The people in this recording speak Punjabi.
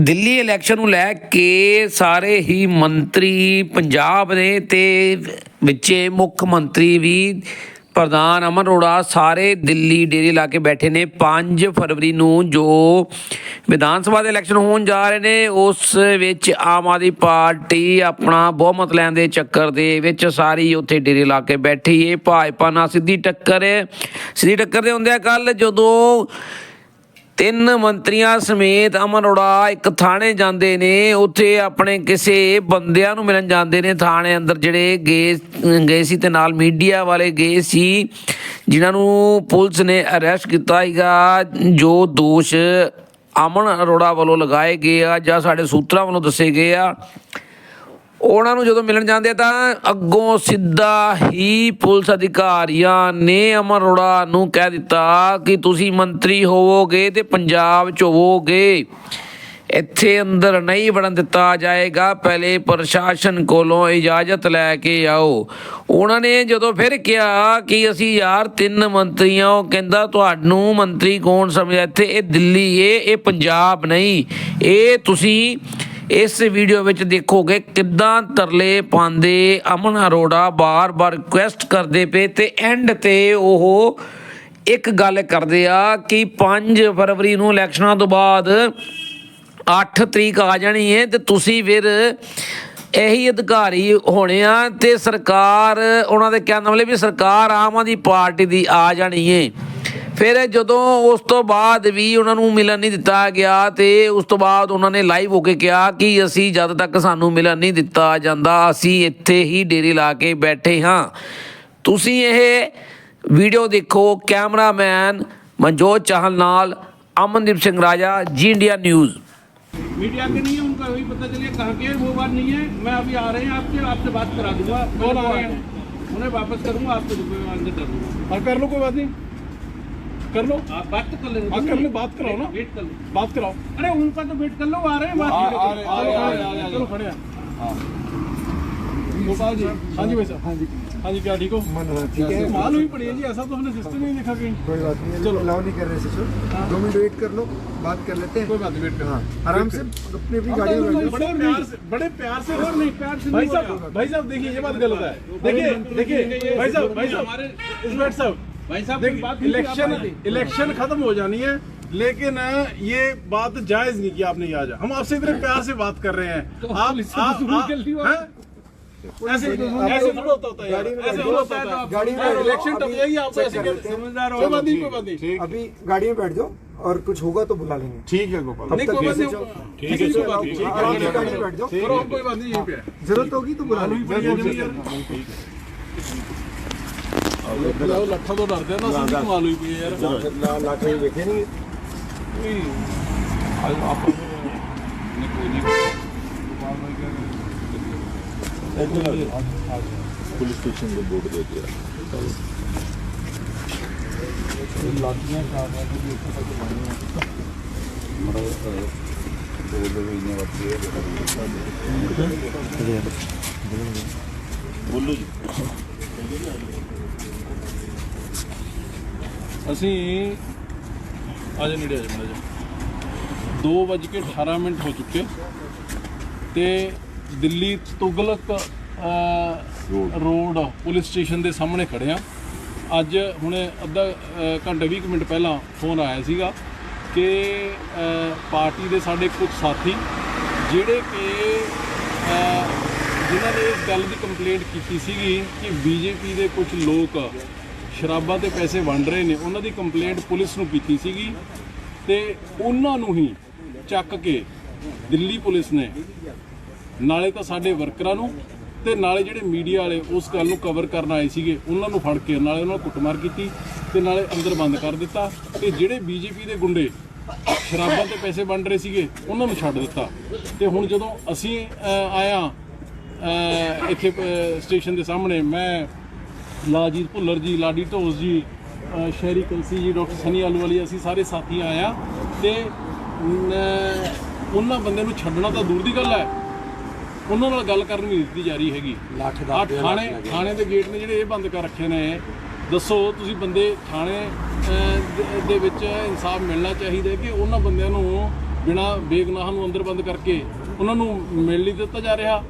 ਦਿੱਲੀ ਇਲੈਕਸ਼ਨ ਨੂੰ ਲੈ ਕੇ ਸਾਰੇ ਹੀ ਮੰਤਰੀ ਪੰਜਾਬ ਦੇ ਤੇ ਵਿੱਚੇ ਮੁੱਖ ਮੰਤਰੀ ਵੀ ਪ੍ਰਧਾਨ ਅਮਨ ਅਰੋੜਾ ਸਾਰੇ ਦਿੱਲੀ ਡੇਰੇ ਲਾ ਕੇ ਬੈਠੇ ਨੇ 5 ਫਰਵਰੀ ਨੂੰ ਜੋ ਵਿਧਾਨ ਸਭਾ ਦੇ ਇਲੈਕਸ਼ਨ ਹੋਣ ਜਾ ਰਹੇ ਨੇ, ਉਸ ਵਿੱਚ ਆਮ ਆਦਮੀ ਪਾਰਟੀ ਆਪਣਾ ਬਹੁਮਤ ਲੈਣ ਦੇ ਚੱਕਰ ਦੇ ਵਿੱਚ ਸਾਰੀ ਉੱਥੇ ਡੇਰੇ ਲਾ ਕੇ ਬੈਠੀ ਏ। ਭਾਜਪਾ ਨਾਲ ਸਿੱਧੀ ਟੱਕਰ ਸਿੱਧੀ ਟੱਕਰ ਦੇ ਹੁੰਦਿਆਂ ਕੱਲ ਜਦੋਂ ਤਿੰਨ ਮੰਤਰੀਆਂ ਸਮੇਤ ਅਮਨ ਅਰੋੜਾ ਇੱਕ ਥਾਣੇ ਜਾਂਦੇ ਨੇ। ਉੱਥੇ ਆਪਣੇ ਕਿਸੇ ਬੰਦਿਆਂ ਨੂੰ ਮਿਲਣ ਜਾਂਦੇ ਨੇ। ਥਾਣੇ ਅੰਦਰ ਜਿਹੜੇ ਗਏ ਗਏ ਸੀ ਤੇ ਨਾਲ ਮੀਡੀਆ ਵਾਲੇ ਗਏ ਸੀ, ਜਿਨ੍ਹਾਂ ਨੂੰ ਪੁਲਿਸ ਨੇ ਅਰੈਸਟ ਕੀਤਾ ਹੈਗਾ ਜੋ ਦੋਸ਼ ਅਮਨ ਅਰੋੜਾ ਵੱਲੋਂ ਲਗਾਏ ਗਏ ਆ ਜਾਂ ਸਾਡੇ ਸੂਤਰਾਂ ਵੱਲੋਂ ਦੱਸੇ ਗਏ ਆ। ਉਹਨਾਂ ਨੂੰ ਜਦੋਂ ਮਿਲਣ ਜਾਂਦੇ ਤਾਂ ਅੱਗੋਂ ਸਿੱਧਾ ਹੀ ਪੁਲਿਸ ਅਧਿਕਾਰੀਆਂ ਨੇ ਅਮਰ ਅਰੋੜਾ ਨੂੰ ਕਹਿ ਦਿੱਤਾ ਕਿ ਤੁਸੀਂ ਮੰਤਰੀ ਹੋਵੋਗੇ ਤੇ ਪੰਜਾਬ ਚ ਹੋਵੋਗੇ। ਇੱਥੇ ਅੰਦਰ ਨਹੀਂ ਵੜਨ ਦਿੱਤਾ ਜਾਏਗਾ। ਪਹਿਲੇ ਪ੍ਰਸ਼ਾਸਨ ਕੋਲੋਂ ਇਜਾਜ਼ਤ ਲੈ ਕੇ ਆਓ। ਉਹਨਾਂ ਨੇ ਜਦੋਂ ਫਿਰ ਕਿਹਾ ਕਿ ਅਸੀਂ ਯਾਰ ਤਿੰਨ ਮੰਤਰੀਆਂ, ਉਹ ਕਹਿੰਦਾ ਤੁਹਾਨੂੰ ਮੰਤਰੀ ਕੌਣ ਸਮਝਿਆ? ਇੱਥੇ ਇਹ ਦਿੱਲੀ ਏ, ਇਹ ਪੰਜਾਬ ਨਹੀਂ। ਇਹ ਤੁਸੀਂ ਇਸ ਵੀਡੀਓ ਵਿੱਚ ਦੇਖੋਗੇ ਕਿੱਦਾਂ ਤਰਲੇ ਪਾਉਂਦੇ ਅਮਨ ਅਰੋੜਾ ਬਾਰ-ਬਾਰ ਰਿਕੁਐਸਟ ਕਰਦੇ ਪਏ ਤੇ ਐਂਡ ਤੇ ਉਹ ਇੱਕ ਗੱਲ ਕਰਦੇ ਆ ਕਿ 5 ਫਰਵਰੀ ਨੂੰ ਇਲੈਕਸ਼ਨਾਂ ਤੋਂ ਬਾਅਦ 8 ਤਰੀਕ ਆ ਜਾਣੀ ਹੈ ਤੇ ਤੁਸੀਂ ਫਿਰ ਇਹੀ ਅਧਿਕਾਰੀ ਹੋਣੇ ਆ ਤੇ ਸਰਕਾਰ, ਉਹਨਾਂ ਦੇ ਕਹਿਣ ਵਾਲੇ ਵੀ ਸਰਕਾਰ ਆਮ ਆਦਮੀ ਪਾਰਟੀ ਦੀ ਆ ਜਾਣੀ ਹੈ ਫਿਰ ਜਦੋਂ ਉਸ ਤੋਂ ਬਾਅਦ ਵੀ ਉਹਨਾਂ ਨੂੰ ਮਿਲਣ ਨਹੀਂ ਦਿੱਤਾ ਗਿਆ ਤੇ ਉਸ ਤੋਂ ਬਾਅਦ ਉਹਨਾਂ ਨੇ ਲਾਈਵ ਹੋ ਕੇ ਕਿਹਾ ਕਿ ਅਸੀਂ ਜਦ ਤੱਕ ਸਾਨੂੰ ਮਿਲਣ ਨਹੀਂ ਦਿੱਤਾ ਜਾਂਦਾ ਅਸੀਂ ਇੱਥੇ ਹੀ ਡੇਰੇ ਲਾ ਕੇ ਬੈਠੇ ਹਾਂ ਤੁਸੀਂ ਇਹ ਵੀਡੀਓ ਦੇਖੋ ਕੈਮਰਾਮੈਨ ਮਨਜੋਤ ਚਾਹਲ ਨਾਲ ਅਮਨਦੀਪ ਸਿੰਘ ਰਾਜਾ ਜੀ ਇੰਡੀਆ ਨਿਊਜ਼ मीडिया के नहीं है उनका वही पता चलिए कहाँ के है वो बात नहीं है मैं अभी आ रहे हैं आपके आपसे बात करा दूंगा कौन आ रहे हैं उन्हें वापस करूंगा आपको अंदर कर दूंगा हाँ कर लो कोई बात नहीं कर लो। बात तो कर लेंगे हाँ, कर ले, बात कराओ ना। वेट कर लो। बात कराओ। अरे उनका तो वेट कर लो आ रहे हैं बात चलो खड़े हैं। गोपाल जी हाँ जी भाई साहब। हाँ जी। हाँ जी क्या ठीक हो? ठीक है। कमाल हुई पड़ी है जी ऐसा तो हमने सिस्टम ही नहीं देखा कहीं। कोई बात नहीं चलो। अलाउ नहीं कर रहे सिस्टर दो मिनट वेट कर लो बात कर लेते हैं। कोई बात नहीं वेट हाँ करो आराम से अपनी अपनी गाड़ी में बड़े प्यार से बड़े प्यार से और नहीं प्यार से भाई साहब भाई साहब देखिए ये बात गलत है। देखिए देखिए भाई साहब भाई साहब हमारे इंस्पेक्टर साहब। भाई साहब इलेक्शन इलेक्शन खत्म हो जानी है लेकिन ये बात जायज़ नहीं की आपने आज हम आपसे इतने प्यार से बात कर रहे हैं। तो आप, ऐसे ऐसे होता होता है गाड़ी में इलेक्शन आप ऐसे समझदार अभी गाड़ी में बैठ जाओ और कुछ होगा तो बुला लेंगे। ठीक है गोपाल। नहीं ठीक है बैठ जाओ। कोई बात नहीं पे ज़रूरत होगी तो बुला लेंगे। ਉਹ ਲੱਖਾਂ ਤੋਂ ਡਰਦੇ ਨਾ ਸੰਦੀ ਕਮਾ ਲਈ ਪਈ ਯਾਰ। ਨਾ ਨਾ ਕਹੀਂ ਵੇਖੇ ਨਹੀਂ ਨਹੀਂ ਆਪਾਂ ਨੇ ਕੋਈ ਨਹੀਂ। ਪੁਲਿਸ ਸਟੇਸ਼ਨ ਦੇ ਬੋਰਡ ਦੇ ਦਿਆ ਲਾਗੀਆਂ ਕਾਰਾਂ ਦੀ ਵੀ ਇੱਥੇ ਤੱਕ ਬਣੀ ਹੈ ਮੜਾ ਉਹ ਦੇ ਵੀ ਨੇ ਵਾਪੀ ਹੈ। ਬੋਲੋ ਜੀ। ਅਸੀਂ ਅੱਜ ਨੇੜੇ ਆ ਜਾਣਾ ਜੀ 2:18 ਮਿੰਟ ਹੋ ਚੁੱਕੇ। ਤੇ Delhi Tughlak road police station ਦੇ ਸਾਹਮਣੇ ਖੜੇ ਆ। ਅੱਜ ਹੁਣੇ ਅੱਧਾ ਘੰਟੇ 20 ਕੁ ਮਿੰਟ ਪਹਿਲਾਂ ਫੋਨ ਆਇਆ ਸੀਗਾ ਕਿ ਪਾਰਟੀ ਦੇ ਸਾਡੇ ਕੁਝ ਸਾਥੀ ਜਿਹੜੇ ਕਿ ਜਿਨ੍ਹਾਂ ਨੇ ਇਸ ਗੱਲ ਦੀ ਕੰਪਲੇਂਟ ਕੀਤੀ ਸੀਗੀ ਕਿ ਬੀਜੇਪੀ ਦੇ ਕੁਝ ਲੋਕ ਸ਼ਰਾਬਾਂ ਤੇ ਪੈਸੇ ਵੰਡ ਰਹੇ ਨੇ, ਉਹਨਾਂ ਦੀ ਕੰਪਲੇਂਟ ਪੁਲਿਸ ਨੂੰ ਕੀਤੀ ਸੀਗੀ ਤੇ ਉਹਨਾਂ ਨੂੰ ਹੀ ਚੱਕ ਕੇ ਦਿੱਲੀ ਪੁਲਿਸ ਨੇ ਨਾਲੇ ਤਾਂ ਸਾਡੇ ਵਰਕਰਾਂ ਨੂੰ ਤੇ ਨਾਲੇ ਜਿਹੜੇ ਮੀਡੀਆ ਵਾਲੇ ਉਸ ਗੱਲ ਨੂੰ ਕਵਰ ਕਰਨ ਆਏ ਸੀਗੇ, ਉਹਨਾਂ ਨੂੰ ਫੜ ਕੇ ਨਾਲੇ ਉਹਨਾਂ ਨੂੰ ਕੁੱਟਮਾਰ ਕੀਤੀ ਤੇ ਨਾਲੇ ਅੰਦਰ ਬੰਦ ਕਰ ਦਿੱਤਾ ਤੇ ਜਿਹੜੇ ਬੀਜੇਪੀ ਦੇ ਗੁੰਡੇ ਸ਼ਰਾਬਾਂ ਤੇ ਪੈਸੇ ਵੰਡ ਰਹੇ ਸੀਗੇ, ਉਹਨਾਂ ਨੂੰ ਛੱਡ ਦਿੱਤਾ। ਤੇ ਹੁਣ ਜਦੋਂ ਅਸੀਂ ਆਇਆ ਇੱਥੇ ਸਟੇਸ਼ਨ ਦੇ ਸਾਹਮਣੇ ਮੈਂ ਲਾਜੀਤ ਭੁੱਲਰ ਜੀ ਲਾਡੀ ਢੋਸ ਜੀ ਸ਼ਹਿਰੀ ਕਲਸੀ ਜੀ ਡਾਕਟਰ ਸਨੀ ਆਲੂਵਾਲੀ ਅਸੀਂ ਸਾਰੇ ਸਾਥੀ ਆਏ ਆ ਤੇ ਉਹਨਾਂ ਬੰਦੇ ਨੂੰ ਛੱਡਣਾ ਤਾਂ ਦੂਰ ਦੀ ਗੱਲ ਹੈ। ਉਹਨਾਂ ਨਾਲ ਗੱਲ ਕਰਨ ਵੀ ਦਿੱਤੀ ਜਾ ਰਹੀ ਹੈਗੀ। ਆ ਥਾਣੇ ਥਾਣੇ ਦੇ ਗੇਟ ਨੇ ਜਿਹੜੇ ਇਹ ਬੰਦ ਕਰ ਰੱਖੇ ਨੇ ਦੱਸੋ ਤੁਸੀਂ ਬੰਦੇ ਥਾਣੇ ਦੇ- ਵਿੱਚ ਇਨਸਾਫ ਮਿਲਣਾ ਚਾਹੀਦਾ ਕਿ ਉਹਨਾਂ ਬੰਦਿਆਂ ਨੂੰ ਬਿਨਾ ਬੇਗਨਾਹਾਂ ਨੂੰ ਅੰਦਰ ਬੰਦ ਕਰਕੇ ਉਹਨਾਂ ਨੂੰ ਮਿਲ ਨਹੀਂ ਦਿੱਤਾ ਜਾ ਰਿਹਾ?